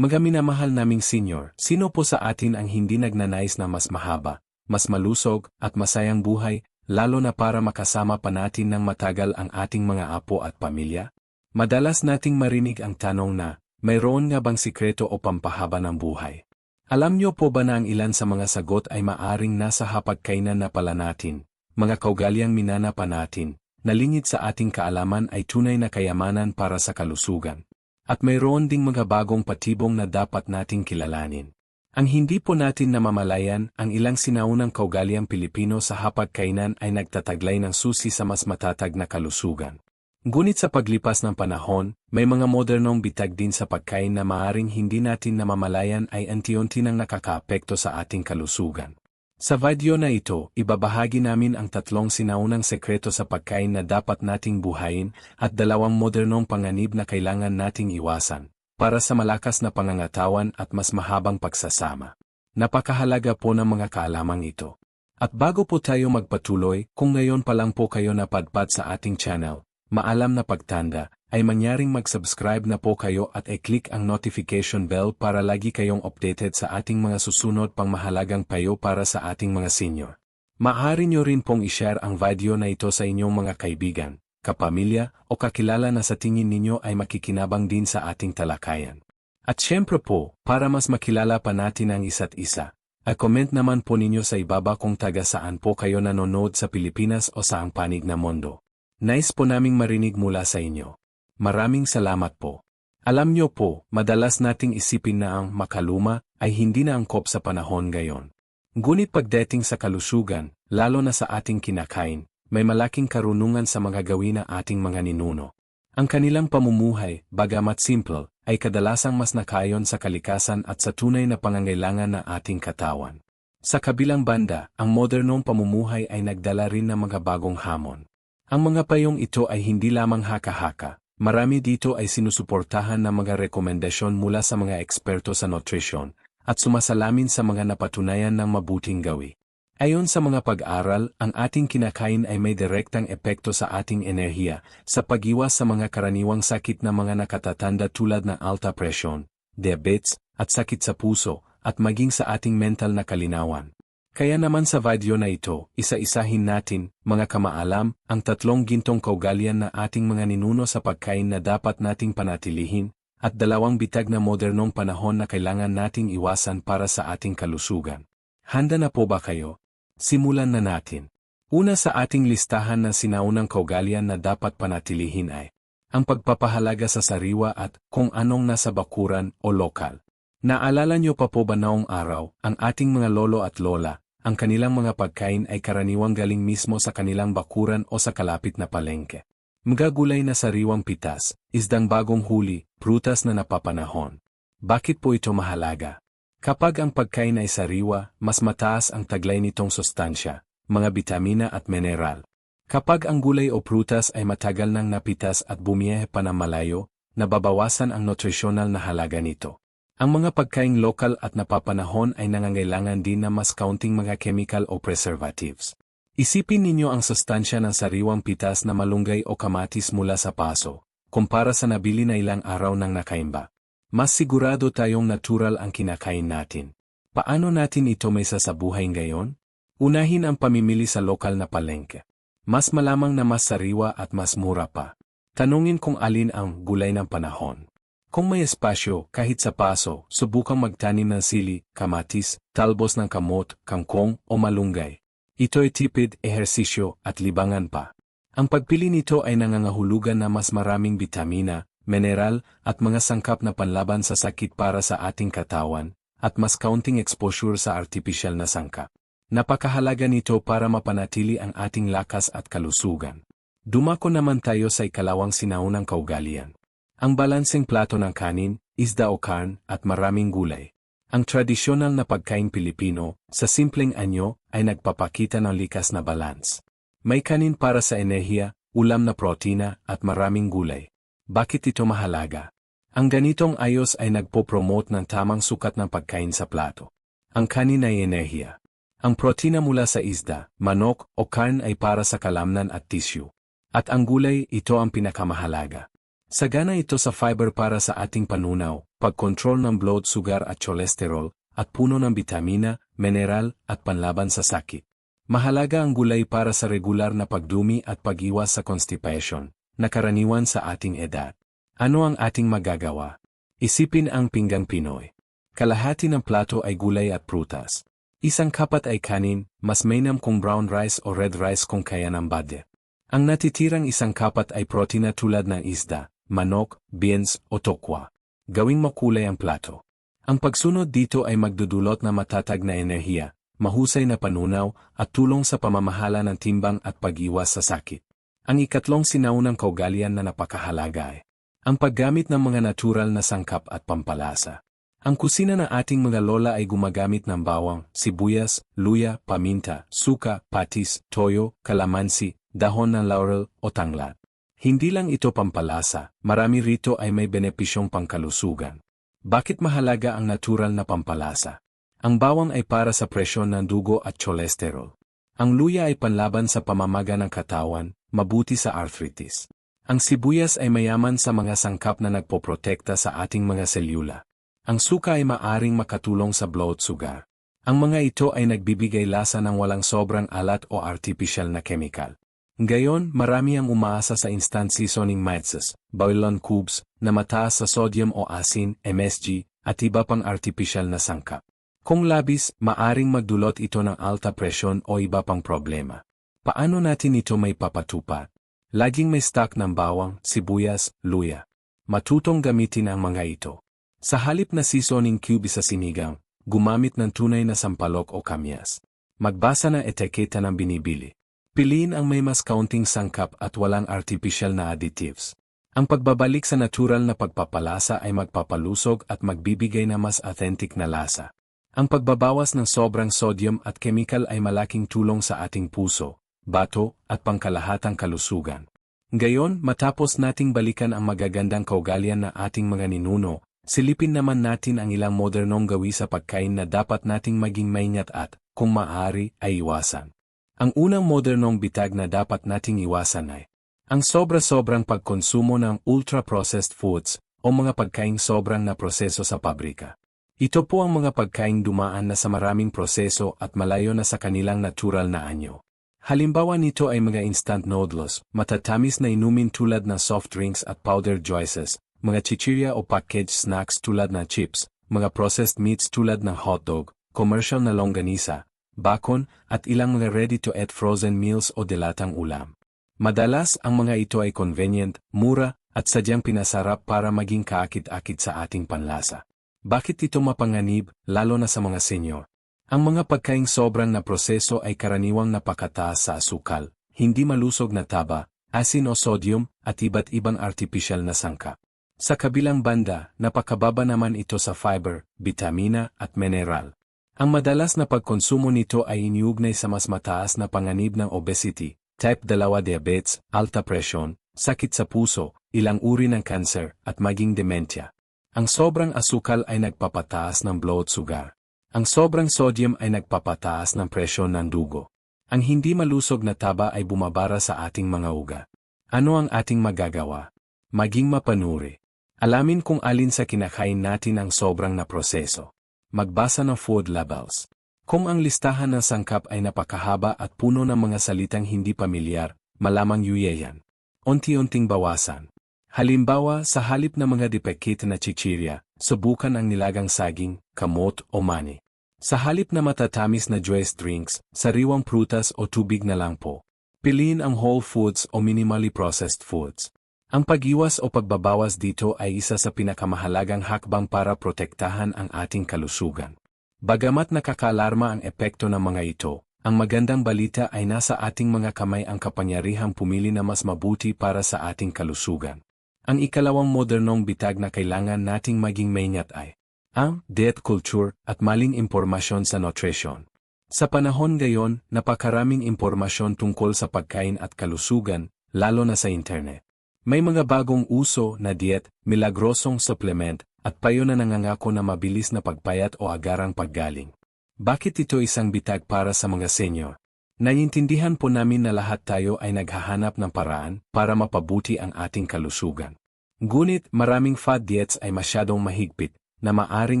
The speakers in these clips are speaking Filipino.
Mga minamahal naming senior, sino po sa atin ang hindi nagnanais na mas mahaba, mas malusog, at masayang buhay, lalo na para makasama pa natin ng matagal ang ating mga apo at pamilya? Madalas nating marinig ang tanong na, mayroon nga bang sikreto o pampahaba ng buhay? Alam niyo po ba na ang ilan sa mga sagot ay maaring nasa hapagkainan na pala natin, mga kaugaliang minana pa natin, nalingit sa ating kaalaman ay tunay na kayamanan para sa kalusugan. At mayroon ding mga bagong patibong na dapat nating kilalanin. Ang hindi po natin namamalayan, ang ilang sinaunang kaugaliang Pilipino sa hapagkainan ay nagtataglay ng susi sa mas matatag na kalusugan. Ngunit sa paglipas ng panahon, may mga modernong bitag din sa pagkain na maaring hindi natin namamalayan ay anti-unti nang nakakaapekto sa ating kalusugan. Sa video na ito, ibabahagi namin ang tatlong sinaunang sekreto sa pagkain na dapat nating buhayin at dalawang modernong panganib na kailangan nating iwasan para sa malakas na pangangatawan at mas mahabang pagsasama. Napakahalaga po ng mga kaalamang ito. At bago po tayo magpatuloy, kung ngayon pa lang po kayo napadpad sa ating channel, maalam na pagtanda, ay mangyaring mag-subscribe na po kayo at i-click ang notification bell para lagi kayong updated sa ating mga susunod pang mahalagang payo para sa ating mga senior. Maaari nyo rin pong i-share ang video na ito sa inyong mga kaibigan, kapamilya o kakilala na sa tingin ninyo ay makikinabang din sa ating talakayan. At syempre po, para mas makilala pa natin ang isa't isa, ay comment naman po ninyo sa ibaba kung taga saan po kayo nanonood sa Pilipinas o sa ang panig na mundo. Nice po naming marinig mula sa inyo. Maraming salamat po. Alam niyo po, madalas nating isipin na ang makaluma ay hindi na angkop sa panahon ngayon. Ngunit pagdating sa kalusugan, lalo na sa ating kinakain, may malaking karunungan sa mga gawin ng ating mga ninuno. Ang kanilang pamumuhay, bagamat simple, ay kadalasang mas nakayon sa kalikasan at sa tunay na pangangailangan ng ating katawan. Sa kabilang banda, ang modernong pamumuhay ay nagdala rin ng mga bagong hamon. Ang mga payong ito ay hindi lamang haka-haka, Marami dito ay sinusuportahan ng mga rekomendasyon mula sa mga eksperto sa nutrition at sumasalamin sa mga napatunayan ng mabuting gawi. Ayon sa mga pag-aral, ang ating kinakain ay may direktang epekto sa ating enerhiya sa pagiwas sa mga karaniwang sakit na mga nakatatanda tulad ng alta presyon, diabetes, at sakit sa puso, at maging sa ating mental na kalinawan. Kaya naman sa video na ito, isa-isahin natin, mga kamaalam, ang tatlong gintong kaugalian na ating mga ninuno sa pagkain na dapat nating panatilihin, at dalawang bitag na modernong panahon na kailangan nating iwasan para sa ating kalusugan. Handa na po ba kayo? Simulan na natin. Una sa ating listahan ng sinaunang kaugalian na dapat panatilihin ay ang pagpapahalaga sa sariwa at kung anong nasa bakuran o lokal. Naalala niyo pa po ba noong araw, ang ating mga lolo at lola, ang kanilang mga pagkain ay karaniwang galing mismo sa kanilang bakuran o sa kalapit na palengke. Mga gulay na sariwang pitas, isdang bagong huli, prutas na napapanahon. Bakit po ito mahalaga? Kapag ang pagkain ay sariwa, mas mataas ang taglay nitong sustansya, mga bitamina at mineral. Kapag ang gulay o prutas ay matagal nang napitas at bumiyahe pa ng malayo, nababawasan ang nutritional na halaga nito. Ang mga pagkaing lokal at napapanahon ay nangangailangan din na mas kaunting mga chemical o preservatives. Isipin ninyo ang sustansya ng sariwang pitas na malunggay o kamatis mula sa paso, kumpara sa nabili na ilang araw ng nakaimba. Mas sigurado tayong natural ang kinakain natin. Paano natin ito may sasabuhay ngayon? Unahin ang pamimili sa lokal na palengke. Mas malamang na mas sariwa at mas mura pa. Tanungin kung alin ang gulay ng panahon. Kung may espasyo, kahit sa paso, subukang magtanim ng sili, kamatis, talbos ng kamot, kangkong o malunggay. Ito ay tipid, ehersisyo at libangan pa. Ang pagpili nito ay nangangahulugan na mas maraming bitamina, mineral at mga sangkap na panlaban sa sakit para sa ating katawan, at mas kaunting exposure sa artificial na sangkap. Napakahalaga nito para mapanatili ang ating lakas at kalusugan. Dumako naman tayo sa ikalawang sinaunang kaugalian. Ang balanseng plato ng kanin, isda o karn, at maraming gulay. Ang tradisyonal na pagkain Pilipino, sa simpleng anyo, ay nagpapakita ng likas na balance. May kanin para sa enerhiya, ulam na protina, at maraming gulay. Bakit ito mahalaga? Ang ganitong ayos ay nagpo-promote ng tamang sukat ng pagkain sa plato. Ang kanin ay enerhiya. Ang protina mula sa isda, manok, o karn ay para sa kalamnan at tissue. At ang gulay, ito ang pinakamahalaga. Sagana ito sa fiber para sa ating panunaw, pagkontrol ng blood sugar at cholesterol, at puno ng bitamina, mineral, at panlaban sa sakit. Mahalaga ang gulay para sa regular na pagdumi at pag-iwas sa constipation, na karaniwan sa ating edad. Ano ang ating magagawa? Isipin ang pinggang Pinoy. Kalahati ng plato ay gulay at prutas. Isang kapat ay kanin, mas mainam kung brown rice o red rice kung kaya ng budget. Ang natitirang isang kapat ay protina tulad ng isda, manok, beans o tokwa. Gawing makulay ang plato. Ang pagsunod dito ay magdudulot na matatag na enerhiya, mahusay na panunaw, at tulong sa pamamahala ng timbang at pag-iwas sa sakit. Ang ikatlong sinaunang kaugalian na napakahalaga ang paggamit ng mga natural na sangkap at pampalasa. Ang kusina ng ating mga lola ay gumagamit ng bawang, sibuyas, luya, paminta, suka, patis, toyo, kalamansi, dahon ng laurel o tanglad. Hindi lang ito pampalasa, marami rito ay may benepisyong pangkalusugan. Bakit mahalaga ang natural na pampalasa? Ang bawang ay para sa presyon ng dugo at cholesterol. Ang luya ay panlaban sa pamamaga ng katawan, mabuti sa arthritis. Ang sibuyas ay mayaman sa mga sangkap na nagpoprotekta sa ating mga selula. Ang suka ay maaring makatulong sa blood sugar. Ang mga ito ay nagbibigay lasa ng walang sobrang alat o artificial na chemical. Gayon, marami ang umaasa sa instant seasoning mixes, boilon cubes, na mataas sa sodium o asin, MSG, at iba pang artificial na sangkap. Kung labis, maaring magdulot ito ng alta presyon o iba pang problema. Paano natin ito may papatupad? Laging may stock ng bawang, sibuyas, luya. Matutong gamitin ang mga ito. Sa halip na seasoning cube sa sinigang, gumamit ng tunay na sampalok o kamyas. Magbasa ng etiketa ng binibili. Piliin ang may mas kaunting sangkap at walang artificial na additives. Ang pagbabalik sa natural na pagpapalasa ay magpapalusog at magbibigay na mas authentic na lasa. Ang pagbabawas ng sobrang sodium at chemical ay malaking tulong sa ating puso, bato, at pangkalahatang kalusugan. Gayon, matapos nating balikan ang magagandang kaugalian na ating mga ninuno, silipin naman natin ang ilang modernong gawi sa pagkain na dapat nating maging maingat at, kung maaari, ay iwasan. Ang unang modernong bitag na dapat nating iwasan ay ang sobra-sobrang pagkonsumo ng ultra-processed foods o mga pagkaing sobrang na proseso sa pabrika. Ito po ang mga pagkaing dumaan na sa maraming proseso at malayo na sa kanilang natural na anyo. Halimbawa nito ay mga instant noodles, matatamis na inumin tulad ng soft drinks at powdered juices, mga chichirya o packaged snacks tulad ng chips, mga processed meats tulad ng hotdog, commercial na longganisa, bakon, at ilang ready-to-eat frozen meals o delatang ulam. Madalas ang mga ito ay convenient, mura, at sadyang pinasarap para maging kaakit-akit sa ating panlasa. Bakit ito mapanganib, lalo na sa mga senyor? Ang mga pagkaing sobrang na proseso ay karaniwang napakataas sa asukal, hindi malusog na taba, asin o sodium, at iba't ibang artificial na sangkap. Sa kabilang banda, napakababa naman ito sa fiber, bitamina, at mineral. Ang madalas na pagkonsumo nito ay iniugnay sa mas mataas na panganib ng obesity, type 2 diabetes, alta presyon, sakit sa puso, ilang uri ng cancer, at maging dementia. Ang sobrang asukal ay nagpapataas ng blood sugar. Ang sobrang sodium ay nagpapataas ng presyon ng dugo. Ang hindi malusog na taba ay bumabara sa ating mga uga. Ano ang ating magagawa? Maging mapanuri. Alamin kung alin sa kinakain natin ang sobrang na proseso. Magbasa ng food labels. Kung ang listahan ng sangkap ay napakahaba at puno ng mga salitang hindi pamilyar, malamang yuyeyan. Unti-unting bawasan. Halimbawa, sa halip ng mga dipekit na chichirya, subukan ang nilagang saging, kamot o mani. Sa halip na matatamis na juice drinks, sariwang prutas o tubig na lang po. Piliin ang whole foods o minimally processed foods. Ang pag-iwas o pagbabawas dito ay isa sa pinakamahalagang hakbang para protektahan ang ating kalusugan. Bagamat nakakalarma ang epekto ng mga ito, ang magandang balita ay nasa ating mga kamay ang kapangyarihang pumili na mas mabuti para sa ating kalusugan. Ang ikalawang modernong bitag na kailangan nating maging maingat ay ang diet culture at maling impormasyon sa nutrition. Sa panahon ngayon, napakaraming impormasyon tungkol sa pagkain at kalusugan, lalo na sa internet. May mga bagong uso na diet, milagrosong supplement, at payo na nangangako na mabilis na pagpayat o agarang paggaling. Bakit ito isang bitag para sa mga senyor? Naiintindihan po namin na lahat tayo ay naghahanap ng paraan para mapabuti ang ating kalusugan. Ngunit maraming fad diets ay masyadong mahigpit na maaring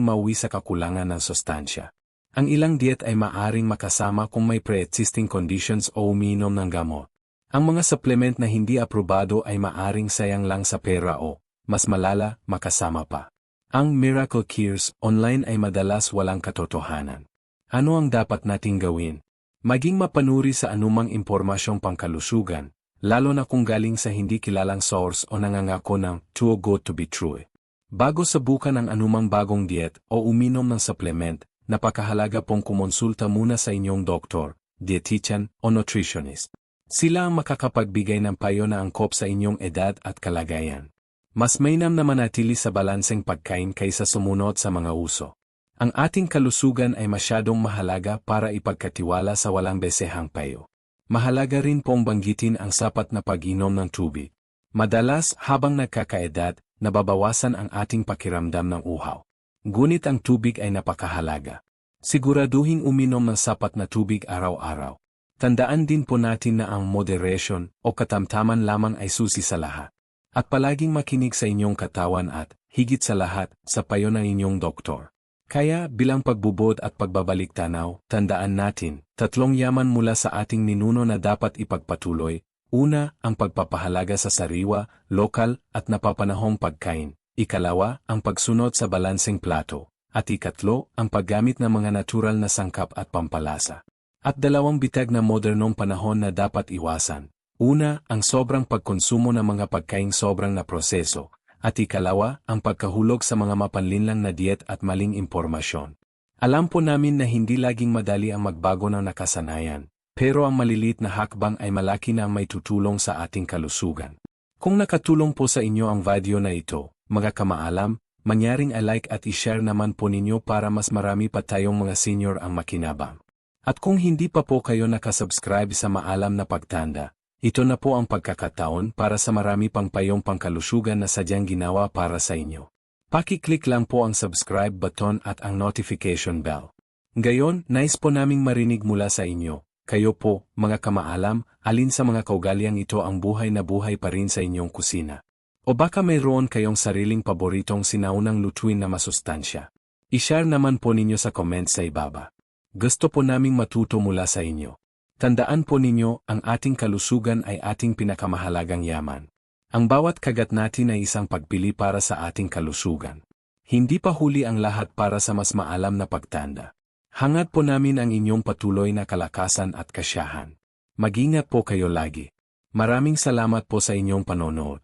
mauwi sa kakulangan ng sustansya. Ang ilang diet ay maaring makasama kung may pre-existing conditions o uminom ng gamot. Ang mga supplement na hindi aprobado ay maaring sayang lang sa pera o, mas malala, makasama pa. Ang Miracle Cures online ay madalas walang katotohanan. Ano ang dapat nating gawin? Maging mapanuri sa anumang impormasyong pangkalusugan, lalo na kung galing sa hindi kilalang source o nangangako ng too good to be true. Bago sabukan ang anumang bagong diet o uminom ng supplement, napakahalaga pong kumonsulta muna sa inyong doktor, dietitian o nutritionist. Sila ang makakapagbigay ng payo na angkop sa inyong edad at kalagayan. Mas mainam na manatili sa balanseng pagkain kaysa sumunod sa mga uso. Ang ating kalusugan ay masyadong mahalaga para ipagkatiwala sa walang besehang payo. Mahalaga rin pong banggitin ang sapat na pag-inom ng tubig. Madalas, habang nagkakaedad, nababawasan ang ating pakiramdam ng uhaw. Ngunit ang tubig ay napakahalaga. Siguraduhin uminom ng sapat na tubig araw-araw. Tandaan din po natin na ang moderation o katamtaman lamang ay susi sa lahat. At palaging makinig sa inyong katawan at, higit sa lahat, sa payo ng inyong doktor. Kaya bilang pagbubod at pagbabalik tanaw, tandaan natin, tatlong yaman mula sa ating ninuno na dapat ipagpatuloy. Una, ang pagpapahalaga sa sariwa, lokal, at napapanahong pagkain. Ikalawa, ang pagsunod sa balanseng plato. At ikatlo, ang paggamit ng mga natural na sangkap at pampalasa. At dalawang bitag na modernong panahon na dapat iwasan. Una, ang sobrang pagkonsumo ng mga pagkaing sobrang na proseso, at ikalawa, ang pagkahulog sa mga mapanlinlang na diet at maling impormasyon. Alam po namin na hindi laging madali ang magbago ng nakasanayan, pero ang malilit na hakbang ay malaki na may tutulong sa ating kalusugan. Kung nakatulong po sa inyo ang video na ito, mga kamaalam, mangyaring i-like at i-share naman po ninyo para mas marami pa tayong mga senior ang makinabang. At kung hindi pa po kayo nakasubscribe sa Maalam na Pagtanda, ito na po ang pagkakataon para sa marami pang payong pangkalusugan na sadyang ginawa para sa inyo. Paki-click lang po ang subscribe button at ang notification bell. Ngayon, nais po naming marinig mula sa inyo. Kayo po, mga kamaalam, alin sa mga kaugaliang ito ang buhay na buhay pa rin sa inyong kusina. O baka mayroon kayong sariling paboritong sinaunang lutuin na masustansya. I-share naman po ninyo sa comments sa ibaba. Gusto po naming matuto mula sa inyo. Tandaan po ninyo, ang ating kalusugan ay ating pinakamahalagang yaman. Ang bawat kagat natin ay isang pagpili para sa ating kalusugan. Hindi pa huli ang lahat para sa mas maalam na pagtanda. Hangad po namin ang inyong patuloy na kalakasan at kasyahan. Magingat po kayo lagi. Maraming salamat po sa inyong panonood.